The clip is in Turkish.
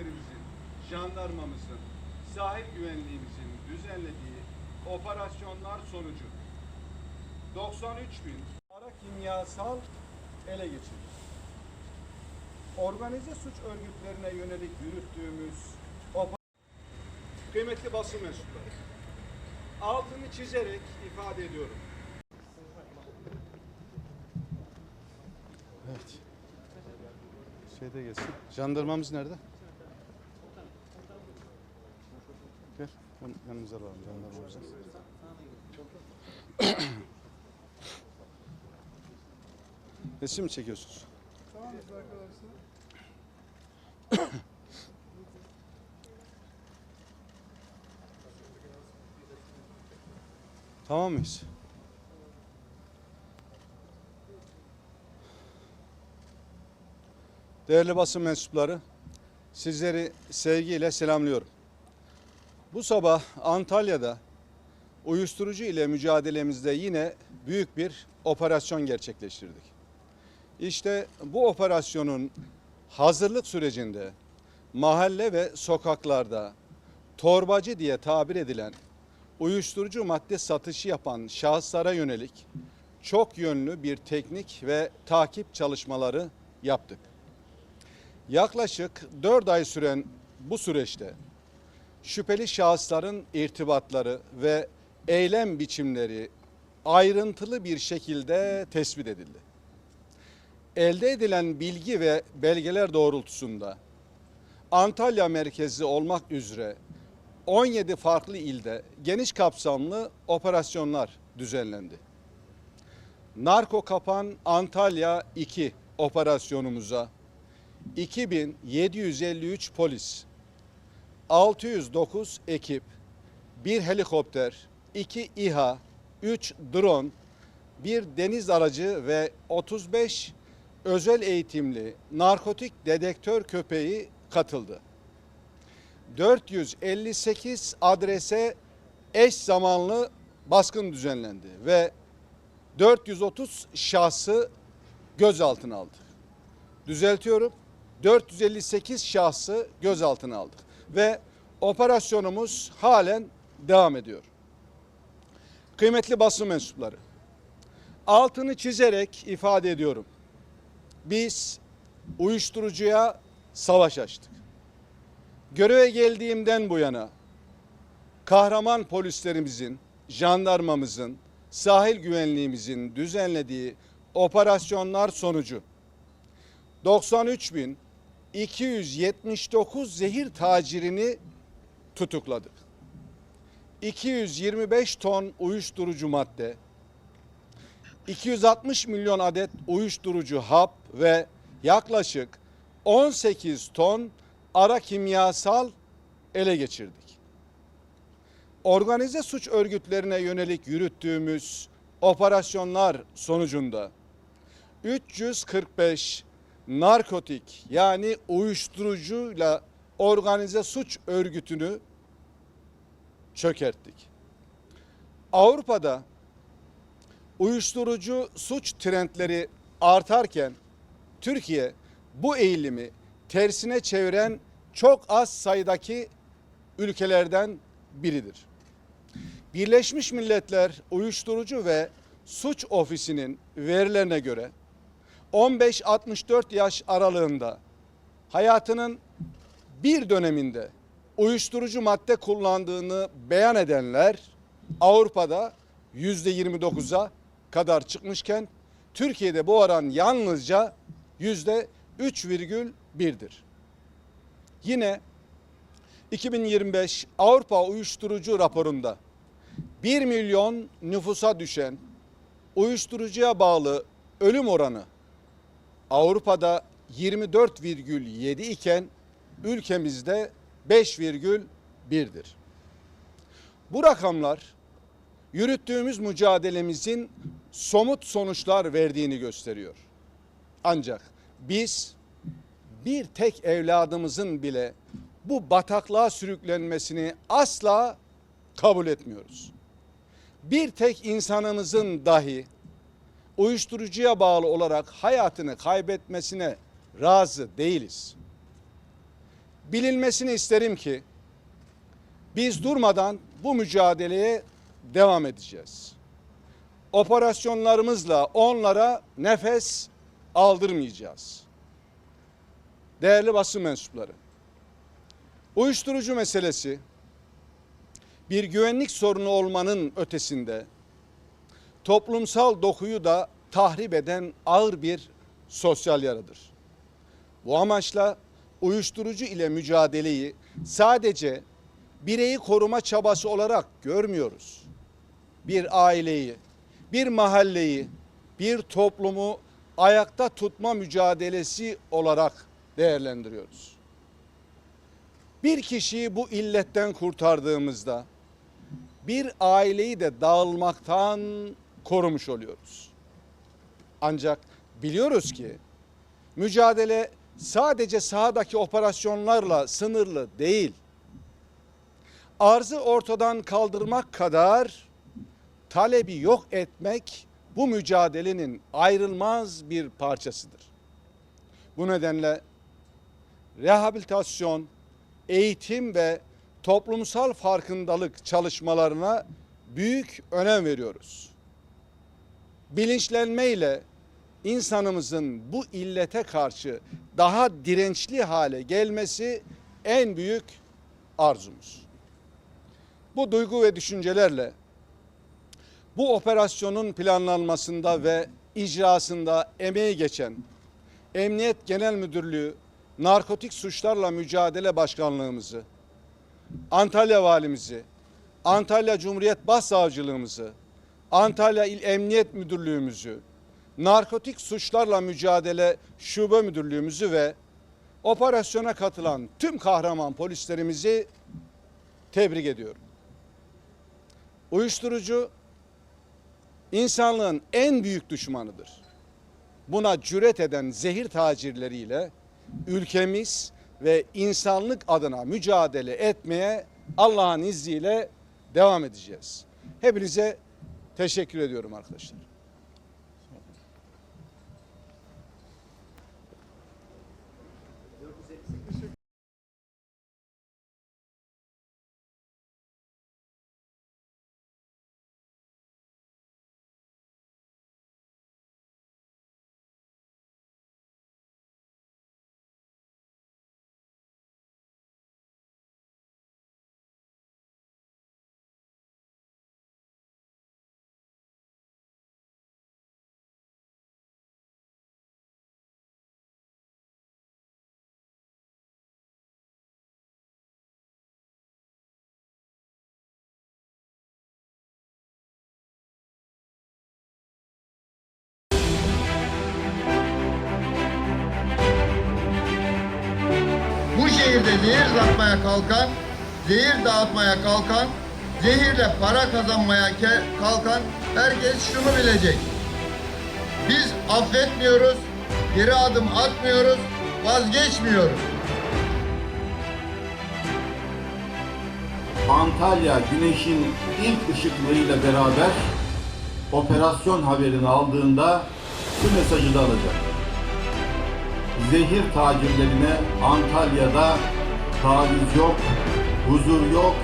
polislerimizin, jandarmamızın, sahil güvenliğimizin düzenlediği operasyonlar sonucu 93 bin ara kimyasal ele geçirdi. Organize suç örgütlerine yönelik yürüttüğümüz Kıymetli basın mensupları, altını çizerek ifade ediyorum. Evet. Şeyde geçsin. Jandarmamız nerede? Yanımıza alalım jandarmamızı. Resim mi çekiyorsunuz? Tamam mıyız? Değerli basın mensupları, sizleri sevgiyle selamlıyorum. Bu sabah Antalya'da uyuşturucu ile mücadelemizde yine büyük bir operasyon gerçekleştirdik. İşte bu operasyonun hazırlık sürecinde mahalle ve sokaklarda torbacı diye tabir edilen uyuşturucu madde satışı yapan şahıslara yönelik çok yönlü bir teknik ve takip çalışmaları yaptık. Yaklaşık 4 ay süren bu süreçte şüpheli şahısların irtibatları ve eylem biçimleri ayrıntılı bir şekilde tespit edildi. Elde edilen bilgi ve belgeler doğrultusunda Antalya merkezli olmak üzere 17 farklı ilde geniş kapsamlı operasyonlar düzenlendi. Narko Kapan Antalya 2 operasyonumuza 2753 polis, 609 ekip, 1 helikopter, 2 İHA, 3 drone, 1 deniz aracı ve 35 özel eğitimli narkotik dedektör köpeği katıldı. 458 adrese eş zamanlı baskın düzenlendi ve 430 şahsı gözaltına aldı. Düzeltiyorum. 458 şahsı gözaltına aldık ve operasyonumuz halen devam ediyor. Kıymetli basın mensupları, altını çizerek ifade ediyorum. Biz uyuşturucuya savaş açtık. Göreve geldiğimden bu yana kahraman polislerimizin, jandarmamızın, sahil güvenliğimizin düzenlediği operasyonlar sonucu 93.279 zehir tacirini tutukladık. 225 ton uyuşturucu madde, 260 milyon adet uyuşturucu hap ve yaklaşık 18 ton ara kimyasal ele geçirdik. Organize suç örgütlerine yönelik yürüttüğümüz operasyonlar sonucunda 345 narkotik yani uyuşturucuyla organize suç örgütünü çökerttik. Avrupa'da uyuşturucu suç trendleri artarken Türkiye bu eğilimi tersine çeviren çok az sayıdaki ülkelerden biridir. Birleşmiş Milletler Uyuşturucu ve Suç Ofisi'nin verilerine göre 15-64 yaş aralığında hayatının bir döneminde uyuşturucu madde kullandığını beyan edenler Avrupa'da yüzde 29'a kadar çıkmışken Türkiye'de bu oran yalnızca yüzde 3,1'dir. Yine 2025 Avrupa Uyuşturucu raporunda 1 milyon nüfusa düşen uyuşturucuya bağlı ölüm oranı Avrupa'da 24,7 iken ülkemizde 5,1'dir. Bu rakamlar yürüttüğümüz mücadelemizin somut sonuçlar verdiğini gösteriyor. Ancak biz bir tek evladımızın bile bu bataklığa sürüklenmesini asla kabul etmiyoruz. Bir tek insanımızın dahi uyuşturucuya bağlı olarak hayatını kaybetmesine razı değiliz. bilinmesini isterim ki biz durmadan bu mücadeleye devam edeceğiz. Operasyonlarımızla onlara nefes aldırmayacağız. Değerli basın mensupları, uyuşturucu meselesi bir güvenlik sorunu olmanın ötesinde toplumsal dokuyu da tahrip eden ağır bir sosyal yaradır. Bu amaçla uyuşturucu ile mücadeleyi sadece bireyi koruma çabası olarak görmüyoruz. Bir aileyi, bir mahalleyi, bir toplumu ayakta tutma mücadelesi olarak değerlendiriyoruz. Bir kişiyi bu illetten kurtardığımızda bir aileyi de dağılmaktan korumuş oluyoruz. Ancak biliyoruz ki mücadele sadece sahadaki operasyonlarla sınırlı değil. Arzı ortadan kaldırmak kadar talebi yok etmek bu mücadelenin ayrılmaz bir parçasıdır. Bu nedenle rehabilitasyon, eğitim ve toplumsal farkındalık çalışmalarına büyük önem veriyoruz. Bilinçlenmeyle insanımızın bu illete karşı daha dirençli hale gelmesi en büyük arzumuz. Bu duygu ve düşüncelerle bu operasyonun planlanmasında ve icrasında emeği geçen Emniyet Genel Müdürlüğü Narkotik Suçlarla Mücadele Başkanlığımızı, Antalya Valimizi, Antalya Cumhuriyet Başsavcılığımızı, Antalya İl Emniyet Müdürlüğümüzü, Narkotik Suçlarla Mücadele Şube Müdürlüğümüzü ve operasyona katılan tüm kahraman polislerimizi tebrik ediyorum. Uyuşturucu insanlığın en büyük düşmanıdır. Buna cüret eden zehir tacirleriyle ülkemiz ve insanlık adına mücadele etmeye Allah'ın izniyle devam edeceğiz. Hepinize teşekkür ediyorum arkadaşlar. Şehirde zehir satmaya kalkan, zehir dağıtmaya kalkan, zehirle para kazanmaya kalkan herkes şunu bilecek. Biz affetmiyoruz, geri adım atmıyoruz, vazgeçmiyoruz. Antalya güneşin ilk ışıklarıyla beraber operasyon haberini aldığında şu mesajı da alacak. Zehir tacirlerine Antalya'da taviz yok, huzur yok,